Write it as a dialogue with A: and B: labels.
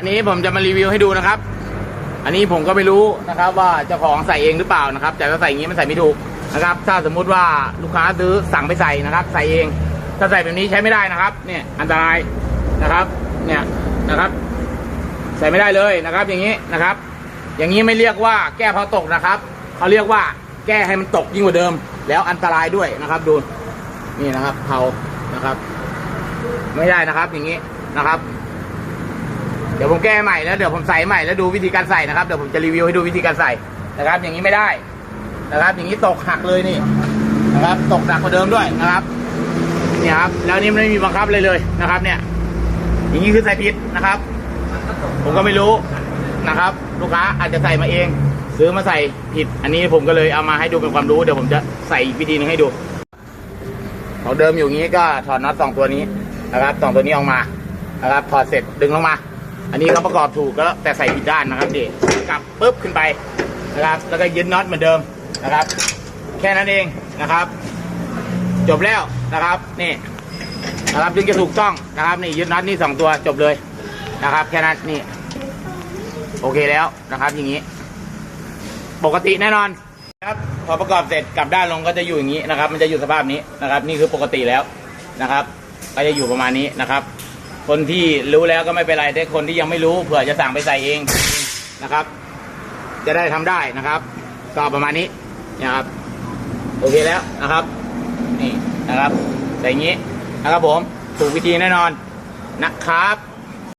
A: อันนี้ผมจะมารีวิวให้ดูนะครับ อันนี้ผมก็ไม่รู้นะครับว่าเจ้าของใส่เองหรือเปล่านะครับ แต่ถ้าใส่อย่างนี้มันใส่ไม่ถูกนะครับ ถ้าสมมุติว่าลูกค้าซื้อสั่งไปใส่นะครับ ใส่เอง ถ้าใส่แบบนี้ใช้ไม่ได้นะครับ เนี่ยอันตรายนะครับ เนี่ยนะครับ ใส่ไม่ได้เลยนะครับ อย่างนี้นะครับ อย่างนี้ไม่เรียกว่าแก้เพราตกนะครับเขาเรียกว่าแก้ให้มันตกยิ่งกว่าเดิม แล้วอันตรายด้วยนะครับดูนี่นะครับเผานะครับ ไม่ได้นะครับอย่างนี้นะครับ ดี๋ยวผมแก้ใหม่แล้วเดี๋ยวผมใส่ใหม่แล้วดูวิธีการใส่นะครับเดี๋ยวผมจะรีวิวให้ดูวิธีการใส่นะครับ อย่างนี้ไม่ได้นะครับ อย่างนี้ตกหักเลยนี่นะครับ ตกหนักกว่าเดิมด้วยนะครับเนี่ยครับแล้วนี่ไม่มีบังคับเลยเลยนะครับ เนี่ย อย่างนี้คือใส่ผิดนะครับ ผมก็ไม่รู้นะครับ ลูกค้าอาจจะใส่มาเอง ซื้อมาใส่ผิด อันนี้ผมก็เลยเอามาให้ดูเป็นความรู้เดี๋ยวผมจะใส่อีกวิธีหนึงให้ดูของเดิมอยู่งนี้ก็ถอดน็อตสองตัวนี้นะครับสองตัวนี้ออกมานะครับถอดเสร็จดึงลงมา อันนี้ก็ประกอบถูกแล้วแต่ใส่ผิดด้านนะครับดิกลับปุ๊บขึ้นไปนะครับ แล้วก็ยึดน็อตเหมือนเดิมนะครับ แค่นั้นเองนะครับ จบแล้วนะครับนี่นะครับจึงจะถูกต้องนะครับนี่ยึดน็อตนี่สองตัวจบเลยนะครับ แค่นั้นนี่ โอเคแล้วนะครับ อย่างนี้ ปกติแน่นอนครับพอประกอบเสร็จกลับด้านลงก็จะอยู่อย่างนี้นะครับ มันจะอยู่สภาพนี้นะครับ นี่คือปกติแล้วนะครับ ก็จะอยู่ประมาณนี้นะครับ คนที่รู้แล้วก็ไม่เป็นไรแต่คนที่ยังไม่รู้เผื่อจะสั่งไปใส่เองนะครับ จะได้ทำได้นะครับก็ประมาณนี้นะครับ โอเคแล้วนะครับ นี่นะครับใส่อย่างนี้นะครับผมถูกวิธีแน่นอนนะครับ